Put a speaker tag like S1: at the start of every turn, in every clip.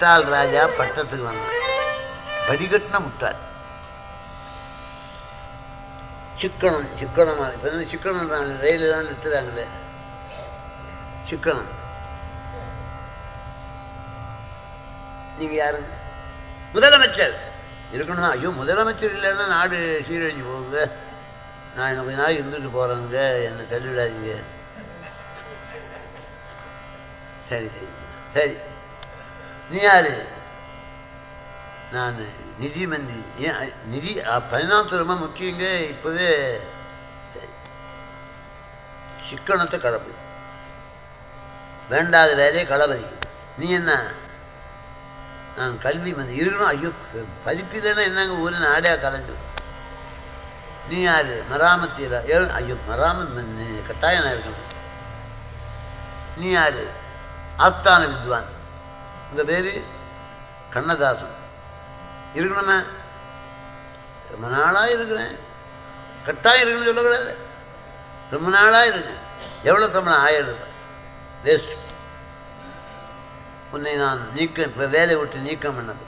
S1: முட்டாள் ராஜா பட்டத்துக்கு வந்தான். வடிகட்டின முட்டாள். சிக்கனம் சிக்கனமாக இப்போ வந்து சிக்கனம்ன்றாங்க தான் நிறுத்துறாங்களே. சிக்கனம். நீங்கள் யாருங்க முதலமைச்சர். இருக்கணுமா ஐயோ முதலமைச்சர் இல்லைன்னா நாடு சீரழிஞ்சு போகுங்க. நான் என்ன கொஞ்ச நாள் இருந்துட்டு போகிறேங்க என்னை தள்ளிவிடாதீங்க. சரி சரி. சரி. நீ யாரு? நான். நிதி மந்தி. ஏன் நிதி பதினாத்து ரொம்ப முக்கியங்க. இப்போவே சரி. சிக்கனத்தை கலப்பு. வேண்டாத வேலையை களபதி நீ என்ன? நான் கல்வி மந்தி. இருக்கணும் ஐயோ க- படிப்பில்லைன்னா என்னங்க ஊரில் நாடையாக கலைஞ்சு நீ யார்? மராமத்தியில் ஏ ஐயோ மராமத் கட்டாயம் நான் இருக்கணும். நீ யார்? ஆஸ்தான வித்வான். இந்த பேர் கண்ணதாசன். இருக்கணுமே ரொம்ப நாளாக இருக்கிறேன். கட்டாயம் இருக்குன்னு சொல்லக்கூடாது. ரொம்ப நாளாக இருக்கேன். எவ்வளோ தமிழ் ஆயிரம் வேஸ்ட் உன்னை நான் நீக்கம் இப்போ வேலையை விட்டு நீக்கம் பண்ணது.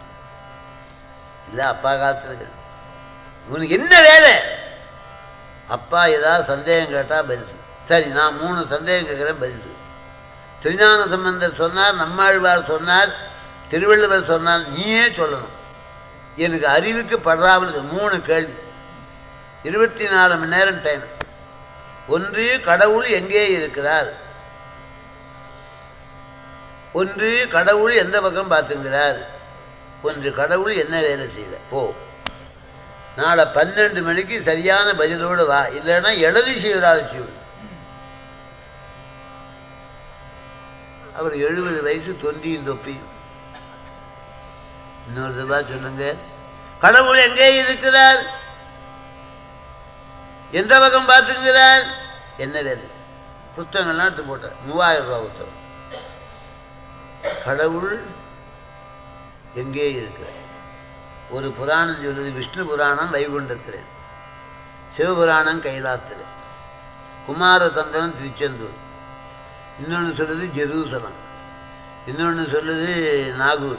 S1: இல்லை அப்பா காலத்தில் உனக்கு என்ன வேலை? அப்பா ஏதாவது சந்தேகம் கேட்டால் பதில் சரி நான் மூணு சந்தேகம் கேட்குறேன் பதில் திருஞான சம்பந்தர் சொன்னார் நம்மாழ்வார் சொன்னார் திருவள்ளுவர் சொன்னார் நீயே சொல்லணும். எனக்கு அறிவுக்கு படாமல் மூணு கேள்வி. இருபத்தி நாலு மணி நேரம் டைம் ஒன்று கடவுள் எங்கே இருக்கிறார்? ஒன்று கடவுள் எந்த பக்கம் பார்த்துங்கிறார்? ஒன்று கடவுள் என்ன வேலை செய்யல போ. நாளை பன்னெண்டு மணிக்கு சரியான பதிலோடு வா. இல்லைன்னா எழுதி செய்வரால் செய்வோம் அவர் எழுபது வயசு தொந்தியும் தொப்பியும் இன்னொரு தபா சொல்லுங்க. கடவுள் எங்கே இருக்கிறார்? எந்த பக்கம் பார்த்துங்கிறார் என்ன வேலை புத்தகங்கள்லாம் எடுத்து போட்டார். மூவாயிரம் ரூபா புத்தகம். கடவுள் எங்கே இருக்கிறார்? ஒரு புராணம் சொல்லுது விஷ்ணு புராணம் வைகுண்டத்தில். சிவபுராணம் கைலாசத்தில். குமார தந்தனம் திருச்செந்தூர். இன்னொன்று சொல்லுது ஜெருசலம். இன்னொன்று சொல்லுது நாகூர்.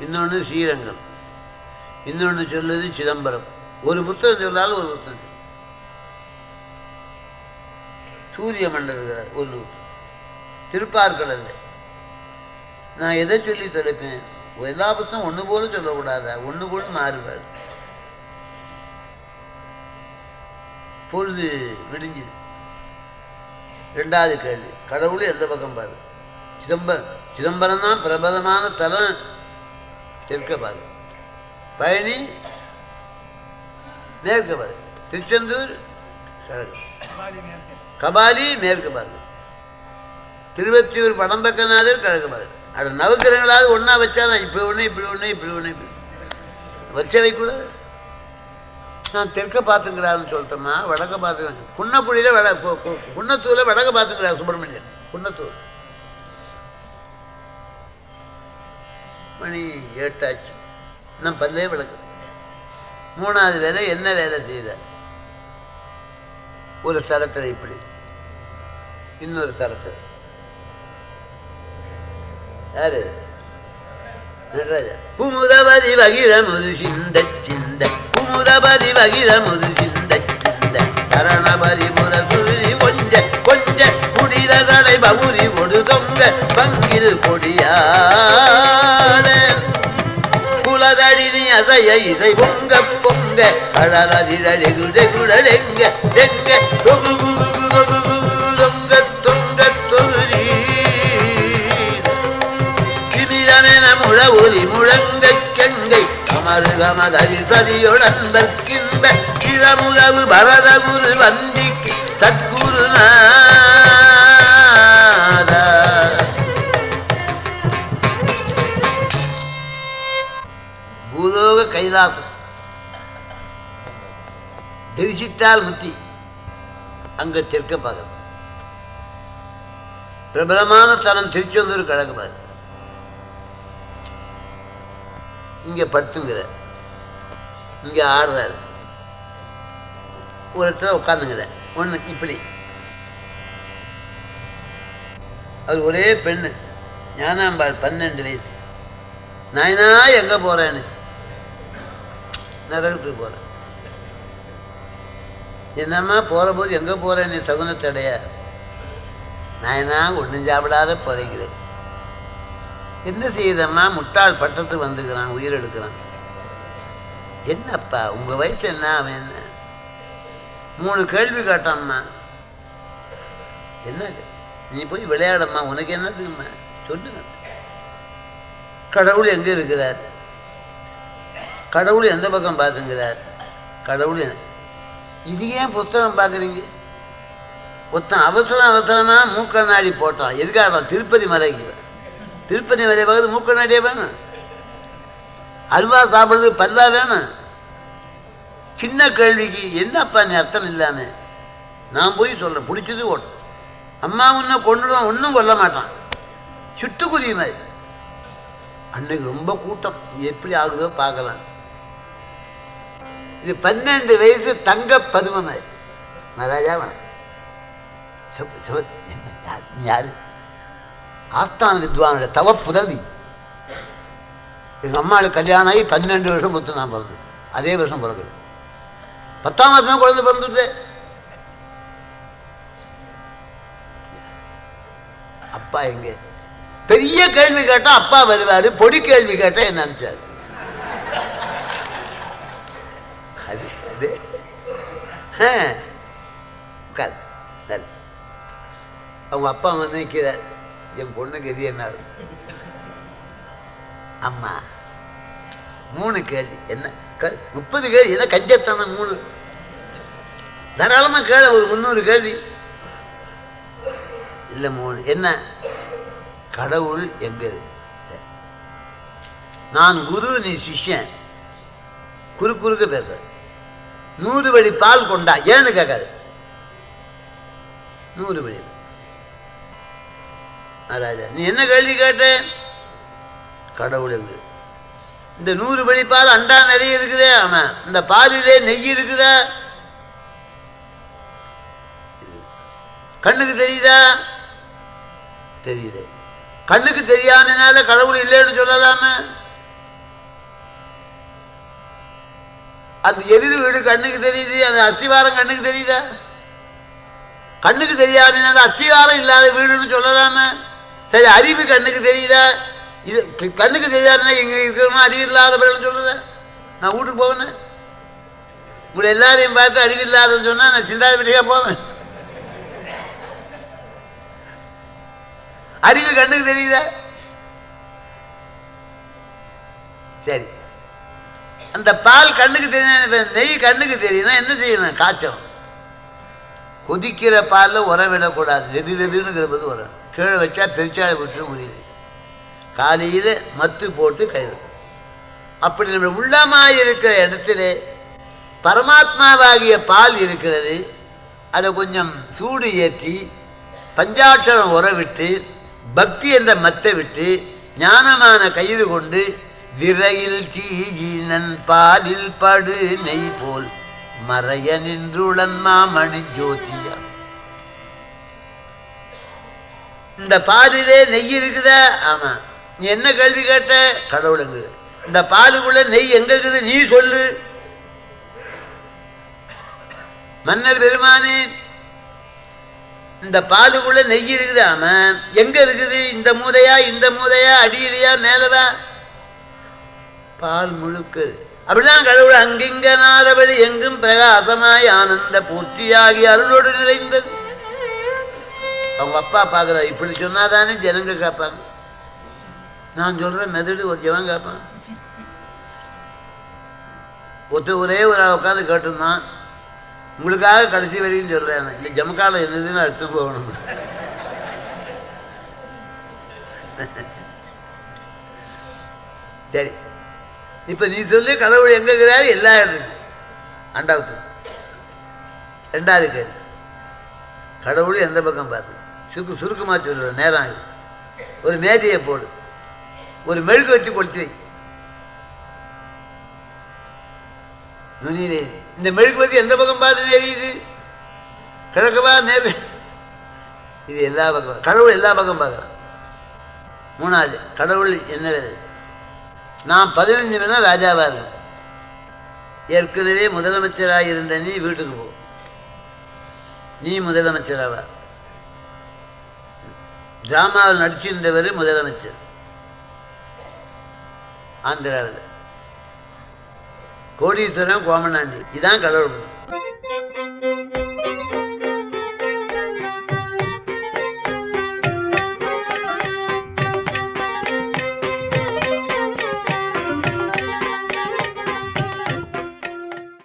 S1: இன்னொன்று ஸ்ரீரங்கம். இன்னொன்று சொல்லுது சிதம்பரம். ஒரு புத்தகம் சொல்லாலும் ஒரு புத்தகம் சூரிய மண்டலம் ஒரு நூல் நான் எதை சொல்லி தொலைப்பேன்? எல்லா புத்தகம் ஒன்று போல சொல்லக்கூடாதா ஒன்று கூட மாறுபாடு பொழுது விடிஞ்சுது. ரெண்டாவது கேள்வி. கடவுள் எந்த பக்கம் பாரு? சிதம்பரம் சிதம்பரம் தான் பிரபலமான தலம் தெற்க பாரு. பழனி மேற்கு பாரு. திருச்செந்தூர் கிழக்கு கபாலி மேற்கு பாரு. திருவத்தியூர் படம்பக்கநாதர் கிழக்கு பாரு. அது நவக்கிரகங்களாவது ஒன்றா வச்சா நான் இப்படி ஒன்று இப்படி ஒன்று இப்படி ஒன்று இப்படி வரிசை வைக்கூடாது. நான் தெற்க பார்த்துங்கிறாருன்னு சொல்லிட்டோம்னா வடக்க பார்த்துக்கிறாங்க குன்னக்குடியில் வட கு- குன்னத்தூரில் வடக்க பார்த்துக்கிறார் சுப்பிரமணியன் குன்னத்தூர் மணி எட்டாச்சு. நான் பல்லே விளக்கு மூணாவது வேலை என்ன வேலை செய்த? ஒரு ஸ்தலத்தில் இப்படி. இன்னொரு ஸ்தலத்தில் யாரு? நடராஜா குமுதபதி வகிர முது சிந்த சிந்த குமுதபதி வகிர முது சிந்த சிந்த கரணபதி புர சுருதி கொஞ்ச கொஞ்ச குடிரதடை பகுதி கொடு தொங்க பங்கில் கொடியாட. குலதழினி அசைய இசை பொங்க பொங்க கடலதிழடி குழலெங்க எங்க தொகு குகு தொங்க தொங்க தொகுதி. கிரிதனென முழ ஒலி முழங்கச் அமரு கமதரி சதியொடந்தற்கின்ற இரமுதவு பரத குரு வந்திக்கு சத்குரு பூலோக கைலாசம் தரிசித்தால் முத்தி அங்க தெற்க பாகம் பிரபலமான தலம் திருச்செந்தூர் கிழக்கு பாகம் இங்கே படுத்துங்கிற. இங்கே ஆடுறாரு. ஒரு இடத்துல உட்காந்துங்கிற. ஒன்று இப்படி. அது ஒரே பெண்ணு. ஞானாம்பாள் பன்னெண்டு வயசு. நாயனா எங்கே போகிறேன்னு நரகத்துக்கு போகிறேன் என்னம்மா போகிற போது எங்கே போகிறேன்னு தகுந்த தடையா? நாயனா ஒன்றும் சாப்பிடாத போகிறீங்களே என்ன செய்யுதம்மா முட்டாள் பட்டத்துக்கு வந்துக்கிறான் உயிர் எடுக்கிறான். என்னப்பா உங்கள் வயசு என்ன அவன் என்ன? மூணு கேள்வி கேட்டான்மா. என்ன நீ போய் விளையாடம்மா உனக்கு என்னதும்மா? சொல்லுங்க. கடவுள் எங்கே இருக்கிறார்? கடவுள் எந்த பக்கம் பார்த்துங்கிறார் கடவுள் இது ஏன் புத்தகம் பார்க்குறீங்க? ஒருத்தன் அவசரம் அவசரமாக மூக்கண்ணாடி போட்டான். எதுக்காக திருப்பதி மலைக்கு திருப்பதி வேலை பக்கத்து மூக்கண்ணாடியே வேணும். அல்வா சாப்பிட்றதுக்கு பல்லா வேணும். சின்ன கேள்விக்கு என்னப்பா நீ அர்த்தம் இல்லாம? நான் போய் சொல்கிறேன் பிடிச்சது ஓட்டும் அம்மா ஒன்றும் கொண்டுடும் ஒன்றும் கொல்ல மாட்டான். சிட்டுக்குருவி மாதிரி. அன்னைக்கு ரொம்ப கூட்டம். எப்படி ஆகுதோ பார்க்கலாம். இது பன்னெண்டு வயசு தங்க பதுமை மாதிரி. மகாராஜா வேணும் யார் யாரு? ஆஸ்தான வித்வானுடைய தவ புதவி. எங்கள் அம்மாவுக்கு கல்யாணம் ஆகி பன்னெண்டு வருஷம் பொறுத்து நான் பிறந்தேன் அதே வருஷம் பிறக்கிறேன் பத்தாம் மாதமே குழந்தை பிறந்துட்டு அப்பா எங்கே? பெரிய கேள்வி கேட்டால் அப்பா வருவார் பொடி கேள்வி கேட்டால் என்ன நினச்சார்? அது அது ஆ, அவங்க அப்பா வந்து நிற்கிறார் என் பொண்ணு கதி என்ன? ஆகுது? அம்மா மூணு கேள்வி. என்ன? க- முப்பது கேள்வி. என்ன கஞ்சத்தான மூணு. தாராளமாக கேள ஒரு முந்நூறு கேள்வி. இல்லை மூணு. என்ன? கடவுள் எங்கது நான் குரு நீ சிஷ்யன். குறு குறுக்க பேச நூறு வழி பால் கொண்டா. ஏன்னு கேட்காது நூறு வழி. மகாராஜா நீ என்ன கேள்வி கேட்ட? கடவுள் இந்த நூறு வழி பால் அண்டா நிறைய இருக்குதே ஆமா. இந்த பாலிலே நெய் இருக்குதா? கண்ணுக்கு தெரியுதா? தெரியுது. கண்ணுக்கு தெரியாதனால கடவுள் இல்லைன்னு சொல்லலாமே. அந்த எதிர் வீடு கண்ணுக்கு தெரியுது அந்த அத்திவாரம் கண்ணுக்கு தெரியுதா? கண்ணுக்கு தெரியாதனால அத்திவாரம் இல்லாத வீடுன்னு சொல்லலாமே. சரி அறிவு கண்ணுக்கு தெரியுதா? இது கண்ணுக்கு தெரியாதுன்னா இங்கே இருக்கிறவங்க அறிவு இல்லாதவர்கள்னு சொல்லுதா நான் வீட்டுக்கு போவேன்னு? உங்களை எல்லாரையும் பார்த்து அறிவு இல்லாதன்னு சொன்னால் நான் சிந்தாதிபதியாக போவேன். அறிவு கண்ணுக்கு தெரியுதா? சரி. அந்த பால் கண்ணுக்கு தெரியும் நெய் கண்ணுக்கு தெரியும்னா என்ன செய்யணும்? காய்ச்சணும். கொதிக்கிற பாலில் உரம் விடக்கூடாது. வெது வெதுன்னு போது உரம். கீழே வச்சா பெருச்சாலை விட்டுரும் முடியுது காலையில் மத்து போட்டு கயிறு. அப்படி நம்ம உள்ளமாக இருக்கிற இடத்துல பரமாத்மாவாகிய பால் இருக்கிறது. அதை கொஞ்சம் சூடு ஏற்றி பஞ்சாட்சரம் உறவிட்டு பக்தி என்ற மத்தை விட்டு ஞானமான கயிறு கொண்டு விரையில் தீயினன் பாலில் படு நெய் போல் மறைய நின்றுளன் மாமணி ஜோதி இந்த பாலிலே நெய் இருக்குதா? ஆமா. நீ என்ன கேள்வி கேட்ட? கடவுளுங்க இந்த பாலுக்குள்ள நெய் எங்க இருக்குது? நீ சொல்லு. மன்னர் பெருமானே இந்த பாலுக்குள்ள நெய் இருக்குது? ஆமா. எங்க இருக்குது? இந்த மூதையா இந்த மூதையா அடியிலையா மேலவா? பால் முழுக்கு. அப்படிதான் கடவுள் அங்கிங்க நாதபடி எங்கும் பிரகாசமாய் ஆனந்த பூர்த்தியாகி அருளோடு நிறைந்தது. அவங்க அப்பா பார்க்குறாரு இப்படி சொன்னாதானே ஜனங்க காப்பாங்க. நான் சொல்கிறேன் மெதடு ஒரு ஜவன் கேட்பான் ஒத்து ஒரே ஒரு ஆள் உட்காந்து கேட்டிருந்தான் உங்களுக்காக கடைசி வரைக்கும் சொல்கிறேன் இல்லை ஜமக்காலம் என்னதுன்னு அடுத்து போகணும். சரி. இப்போ நீ சொல்லி கடவுள் எங்கே இருக்கிறாரு? எல்லா இடத்துக்கும் அண்டாவது ரெண்டாவது கேள்வி. கடவுள் எந்த பக்கம் பார்த்து சுருக்கு சுருக்கமாக சொல்லுற நேரம் ஆகுது. ஒரு மேதையை போடு. ஒரு மெழுகு வச்சு கொளுத்தி வை. நுனியிலே. எரி. இந்த மெழுகு பற்றி எந்த பக்கம் பார்த்து எரியுது கிழக்கவா மேற்கு. இது எல்லா பக்கம். கடவுள் எல்லா பக்கம் பார்க்குறான். மூணாவது கடவுள் என்ன? நான் பதினஞ்சு வேணால் ராஜாவாக இருக்கேன் ஏற்கனவே முதலமைச்சராக இருந்த நீ வீட்டுக்கு போ. நீ முதலமைச்சராவா? டிராமாவில் நடிச்சிருந்தவர் முதலமைச்சர். ஆந்திராவில். கோடீஸ்வரன் கோமநாண்டி இதான் கடவுள்